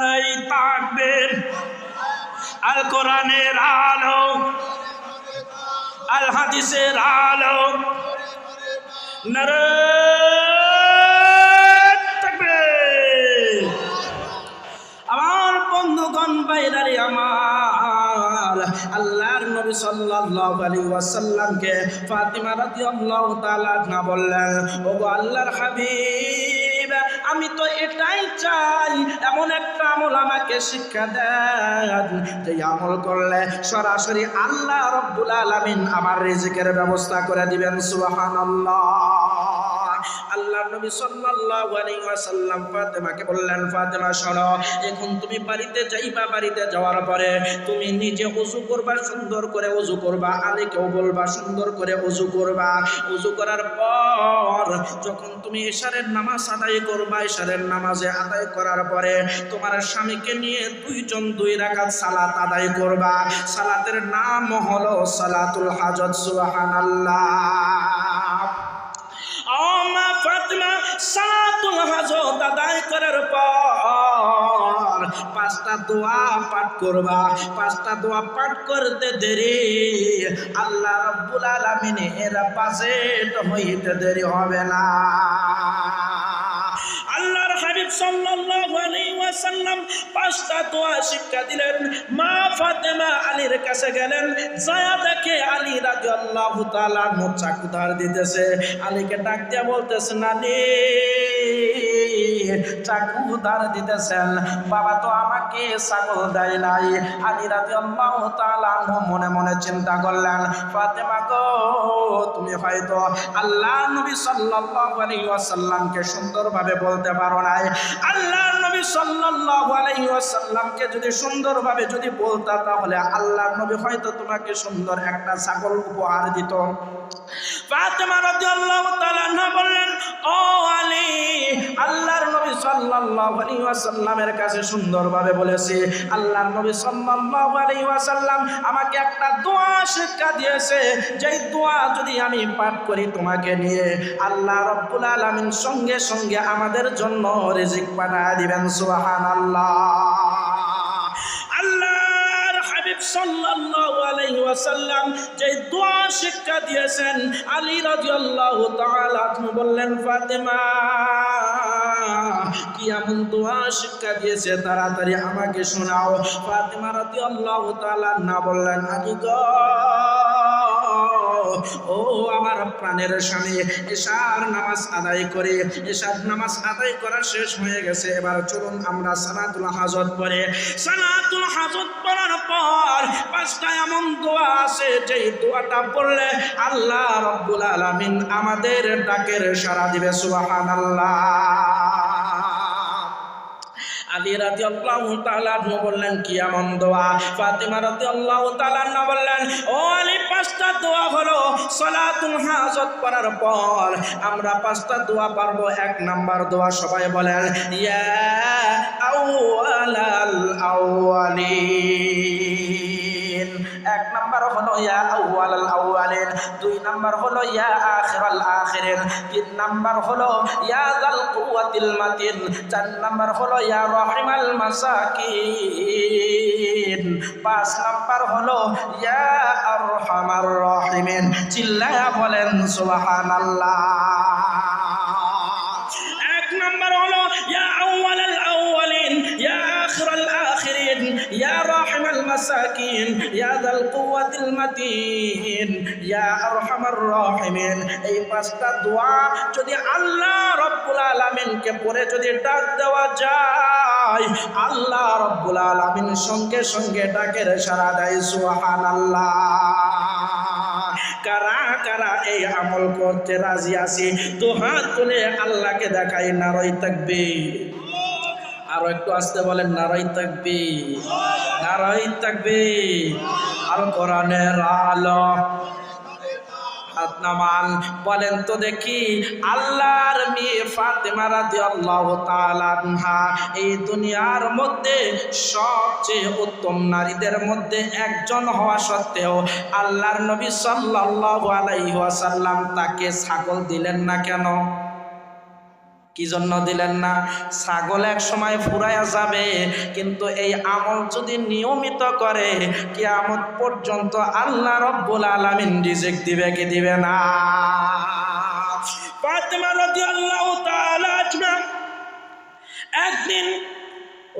নারাই তাকবীর আল কোরআনের আলো, আল হাদিসের আলো। তাকবীর আমার বন্ধুগণ, বাইরারি আমার, আল্লাহর নবী সাল্লাল্লাহু আলাইহি ওয়াসাল্লামকে ফাতিমা রাদিয়াল্লাহু তাআলা বললেন, ওগো আল্লাহর হাবিব আমি তো এটাই চাই, এমন একটা আমল আমাকে শিক্ষা দেন। যে আমল করলে সরাসরি আল্লাহ রব্বুল আলামিন আমার রেজিকের ব্যবস্থা করে দিবেন, সুবহানাল্লাহ। আল্লাহ নবী সাল্লাল্লাহু আলাইহি ওয়াসাল্লাম ফাতেমাকে বললেন, ফাতেমা, শোনো, এখন তুমি বাড়িতে যাইবা, বাড়িতে যাওয়ার পরে তুমি নিজে ওযু করবা, সুন্দর করে ওযু করবা, আলীকেও বলবা, সুন্দর করে ওযু করবা। ওযু করার পর যখন তুমি ইশারের নামাজ আদায় করবা ইশারের নামাজে আদায় করার পরে তোমার স্বামীকে নিয়ে দুইজন দুই রাকাত সালাত আদায় করবা। সালাতের নাম হলো সালাতুল হাজত, সুবহানাল্লাহ। আমা ফাতিমা সালাতুল হাজত আদায় করার পর পাঁচটা দোয়া পাঠ করবা। পাঁচটা দোয়া পাঠ করতে দেরি। আল্লাহ রাব্বুল আলামিন এর বাজেট হইতে দেরি হবে না। আল্লাহর হাবিব সাল্লাল্লাহু আলাইহি ওয়াসাল্লাম পাঁচটা দোয়া শিক্ষা দিলেন। মা ফাতেমা আলীর কাছে গেলেন। যায়া দেখে আল্লাহ তালা তাআলা চাকু ধার দিতেছে। আলীকে ডাক দিয়া বলতেছে নানি! চাকু ধার দিতেছেন। বাবা তো আমাকে ছাগল দেয় নাই। আলী রাদিয়াল্লাহু তাআলা মনে মনে চিন্তা করলেন, ফাতেমা গো, তুমি হয়তো আল্লাহ নবী সাল্লাল্লাহু আলাইহি ওয়াসাল্লামকে সুন্দরভাবে বলতে পারো নাই। আল্লাহ নবী সাল্লাল্লাহু আলাইহি ওয়াসাল্লামকে যদি সুন্দরভাবে যদি বলতা, তাহলে আল্লাহ নবী হয়তো তোমাকে সুন্দর একটা ছাগল উপহার দিত। আল্লাহর নবী কাছে সুন্দরভাবে বলেছি, আল্লাহর নবী আমাকে একটা দোয়া শিক্ষা দিয়েছে দোয়া যদি আমি পাঠ করি তোমাকে নিয়ে, আল্লাহ রব্বুল সঙ্গে সঙ্গে আমাদের জন্য রিজিক পাঠিয়ে দিবেন, সুবহানাল্লাহ। ওয়াসাল্লাম যে শিক্ষা দিয়েছেন আলী রাদিয়াল্লাহু বললেন, ফাতেমা, কি এমন দোয়া শিক্ষা দিয়েছে? তাড়াতাড়ি আমাকে শোনাও। ফাতেমা রাদিয়াল্লাহু তাআলা না বললেন, আলী গো ও আমার প্রাণের স্বামী, এশার নামাজ আদায় করে, এশার নামাজ আদায় করা শেষ হয়ে গেছে। এবার চলুন আমরা সালাতুল হাজত পড়ে। সালাতুল হাজত পড়ার পর পাঁচটা এমন দোয়া আছে, যেই দোয়াটা পড়লে আল্লাহ রব্বুল আলামিন আমাদের ডাকের সাড়া দিবে, সুবহানাল্লাহ। আলী রাজি আল্লাহ তাআলা বললেন, কি এমন দোয়া? ফাতিমা রাজি আল্লাহ তাআলা বললেন, ও আলী, পাঁচটা দোয়া হলো সলাতুল হাজত পড়ার পর আমরা পাঁচটা দোয়া পারব। এক নাম্বার দোয়া সবাই বলেন, ইয়া এক নাম্বার হলো, ইয়া নাম্বার হলো, ইয়া আখিরাল আখিরিন। তিন নাম্বার হলো, ইয়া যাল কুওয়াতিল মাতিন। চার নাম্বার হলো, ইয়া রহিমাল মাসাকিন। পাঁচ নাম্বার হলো, ইয়া আরহামার রহিমিন। চিল্লায়া বলেন, সুবহানাল্লাহ। মাসাকিন, ইয়া যাল কুওয়াতিল মাতিন, ইয়া আরহামার রাহিমিন। এই পাঁচটা দোয়া যদি আল্লাহ রব্বুল আলামিনকে পড়ে যদি ডাক দেওয়া যায়, আল্লাহ রব্বুল আলামিন সঙ্গে সঙ্গে ডাকের সাড়া দেয়, সুবহানাল্লাহ। কারা কারা এই আমল করতে রাজি আছি? তো হাত তুলে আল্লাহকে দেখাই নারই থাকবে আরও একটু আসতে বলেন, নারাই থাকবে নারাই থাকবে আল কোরআনের আলো বলেন তো দেখি, আল্লাহর মেয়ে ফাতেমা রাদিয়াল্লাহু তাআলা আনহা, এই দুনিয়ার মধ্যে সবচেয়ে উত্তম নারীদের মধ্যে একজন হওয়া সত্ত্বেও আল্লাহর নবী সাল্লাল্লাহু আলাইহি ওয়াসাল্লাম তাকে ছাগল দিলেন না কেন? কি জন্য দিলেন না? ছাগল এক সময় ফুরাইয়া যাবে, কিন্তু এই আমল যদি নিয়মিত করে কি কিয়ামত পর্যন্ত আল্লাহ রব্বুল আলামিন রিজিক দিবে কি দিবে না? ফাতেমা রাদিয়াল্লাহু তাআলা একদিন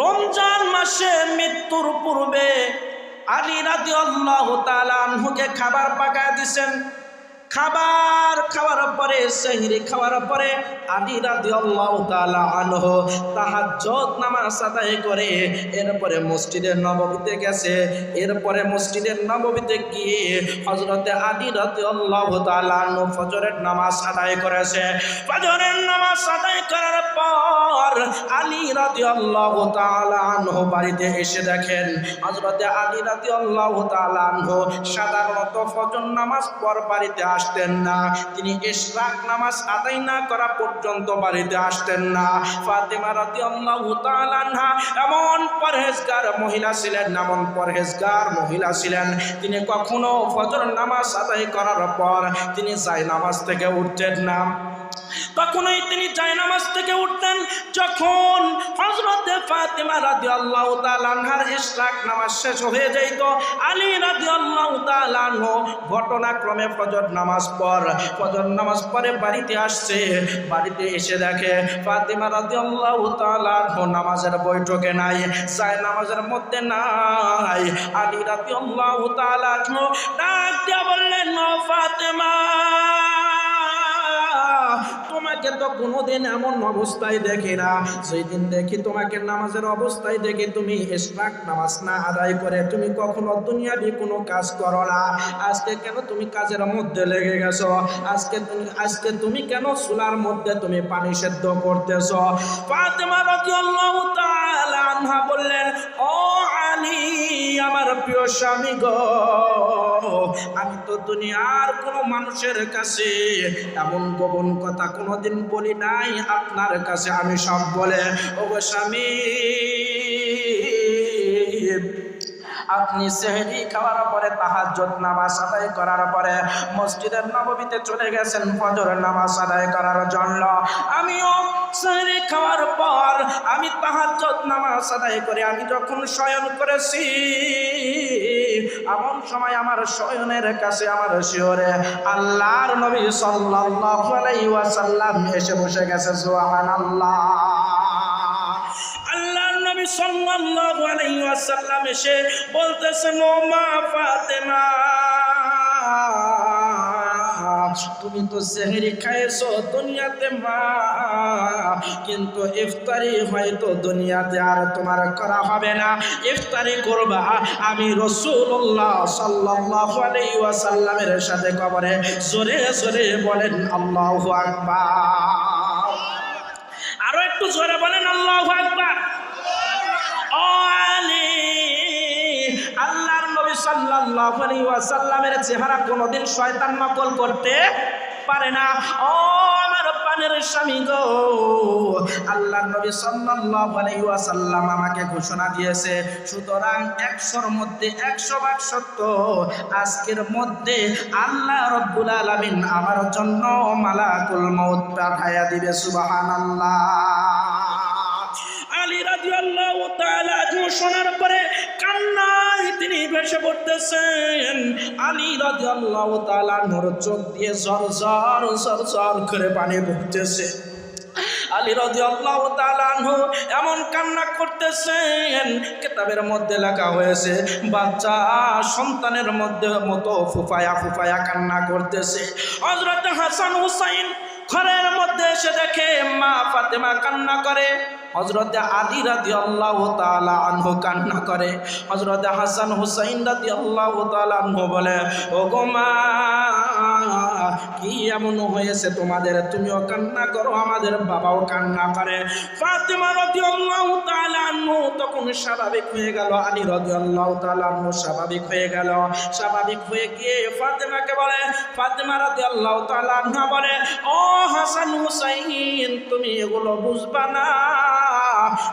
রমজান মাসে মৃত্যুর পূর্বে আলী রাদিয়াল্লাহু তাআলা আনহুকে খাবার পাকায় দিছেন। খাবার খাওয়ার পরে, সেহরি খাওয়ার পরে আলী রাদিয়াল্লাহু তাআলা আনহু তাহাজ্জুদ নামাজ আদায় করে, এরপরে মসজিদের নববীতে গেছে। এরপরে মসজিদের নববীতে গিয়ে হযরতে আলী রাদিয়াল্লাহু তাআলা আনহু ফজরের নামাজ আদায় করেছে। ফজরের নামাজ আদায় করার পর আলী রাদিয়াল্লাহু তাআলা আনহু বাড়িতে এসে দেখেন, হযরতে আলী রাদিয়াল্লাহু তাআলা আনহু সাধারণত ফজর নামাজ পর বাড়িতে আসতেন না। তিনি ইশরাক নামাজ আদায় না করা পর্যন্ত বাড়িতে আসতেন না। ফাতেমা তাআলা আনহা এমন পরহেজগার মহিলা ছিলেন, এমন পরহেজগার মহিলা ছিলেন। তিনি কখনো ফজর নামাজ আদায় করার পর তিনি যাই নামাজ থেকে উঠতেন না। তখনই তিনি জায়নামাজ থেকে উঠতেন, যখন হজরতে ফাতেমা রাদি আল্লাহ তালানহার ইশরাক নামাজ শেষ হয়ে যাইত। আলী রাদি আল্লাহ তালানহ ঘটনাক্রমে ফজর নামাজ পর, ফজর নামাজ পরে বাড়িতে আসছে। বাড়িতে এসে দেখে ফাতেমা রাদি আল্লাহ তালানহ নামাজের বৈঠকে নাই যায় নামাজের মধ্যে নাই। আলী রাদি আল্লাহ তালানহ ডাক দিয়া বললেন ফাতেমা! তোমাকে তো কোনোদিন এমন অবস্থায় দেখি না। সেই দিন দেখি তোমাকে নামাজের অবস্থায় দেখি, তুমি ইশরাক নামাজ না আদায় করে তুমি কখনো দুনিয়াবি কোনো কাজ করো না। আজকে কেন তুমি কাজের মধ্যে লেগে গেছো? আজকে তুমি আজকে তুমি কেন চুলার মধ্যে তুমি পানি সেদ্ধ করতেছো? ফাতেমা রাদিয়াল্লাহু তাআলা আনহা বললেন, ও আলী, আমার প্রিয় স্বামী গো আমি তো দুনিয়ার কোনো মানুষের কাছে এমন গোপন কথা কোনোদিন বলি নাই আপনার কাছে। আমি সব বলে ও স্বামী, আপনি সেহরি খাওয়ার পরে তাহাজ্জুদ নামাজ আদায় করার পরে মসজিদের নববীতে চলে গেছেন ফজরের নামাজ আদায় করার জন্য। আমিও সেহরি খাওয়ার পর আমি তাহাজ্জুদ নামাজ আদায় করে আমি যখন শয়ন করেছি এমন সময় আমার শয়নের কাছে, আমার শিওরে আল্লাহর নবী সাল্লাল্লাহু আলাইহি ওয়াসাল্লাম এসে বসে গেছে, সুবহানাল্লাহ। আল্লাহর নবী সাল্লাল্লাহু আলাইহি ওয়াসাল্লাম এসে বলতেছে, ও মা ফাতেমা তুমি তো সেহরি খাইছো দুনিয়াতে মা, কিন্তু ইফতারি হয়তো দুনিয়াতে আর তোমার করা হবে না। ইফতারি করবা আমি রসুল্লাহ সাল্লাল্লাহু আলাইহি ওয়াসাল্লামের সাথে কবরে জোরে জোরে বলেন, আল্লাহু আকবার। আরও একটু জোরে বলেন, আল্লাহু আকবার। সাল্লাল্লাহু চেহারা কোনোদিন শয়তান নকল করতে পারে না। ও আমার পানের স্বামী গো, আল্লাহর নবী সাল্লাল্লাহু আমাকে ঘোষণা দিয়েছে, সুতরাং একশোর মধ্যে একশো ভাগ সত্য। আজকের মধ্যে আল্লাহ রব্বুল আলামিন আমার জন্য মালাকুল মউত পাঠাইয়া দিবে, সুবহানাল্লাহ। আলী রাদিয়াল্লাহু তাআলা ঘোষণার পরে কান্নায় তিনি ভেসে পড়তেছেন। আলী রাদিয়াল্লাহু তাআলা নূর চোখ দিয়ে ঝর ঝর করে পানি পড়তেছে আলী রাদিয়াল্লাহু তাআলা আনহু এমন কান্না করতেছেন, কিতাবের মধ্যে লেখা হয়েছে, বাচ্চা সন্তানের মধ্যে মতো ফুফায়া ফুফায়া কান্না করতেছে। হযরত হাসান হুসাইন ঘরের মধ্যে এসে দেখে মা ফাতেমা কান্না করে। হজরতে আলী রাদি আল্লাহ তালা আনহু কান্না করে। হজরতে হাসান হুসাইন রাদি আল্লাহ তালা আনহু বলে ও গো মা, কি এমন হয়েছে তোমাদের? তুমিও কান্না করো, আমাদের বাবাও কান্না করে। ফাতেমা রাদি আল্লাহ তালা আনহু তখন স্বাভাবিক হয়ে গেল, আলী রাদি আল্লাহ তালা আনহু স্বাভাবিক হয়ে গেল। স্বাভাবিক হয়ে গিয়ে ফাতেমাকে বলে, ফাতেমা রাদি আল্লাহ তালা আনহা বলে, ও হাসান হুসাইন, তুমি এগুলো বুঝবা না?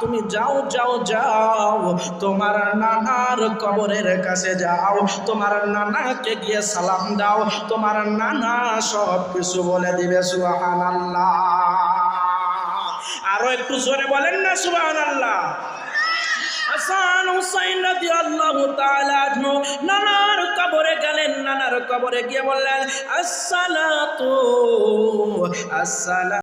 তুমি যাও যাও যাও। তোমার নানার কবরের কাছে যাও। তোমার নানাকে গিয়ে সালাম দাও। তোমার নানা সব কিছু বলে দিবে, সুবহানাল্লাহ। আরও একটু জোরে বলেন না, সুবহানাল্লাহ। হাসান হুসাইন রাদিয়াল্লাহু তাআলা নানার কবরে গেলেন, নানার কবরে গিয়ে বললেন, আসসালাতু আসসালাম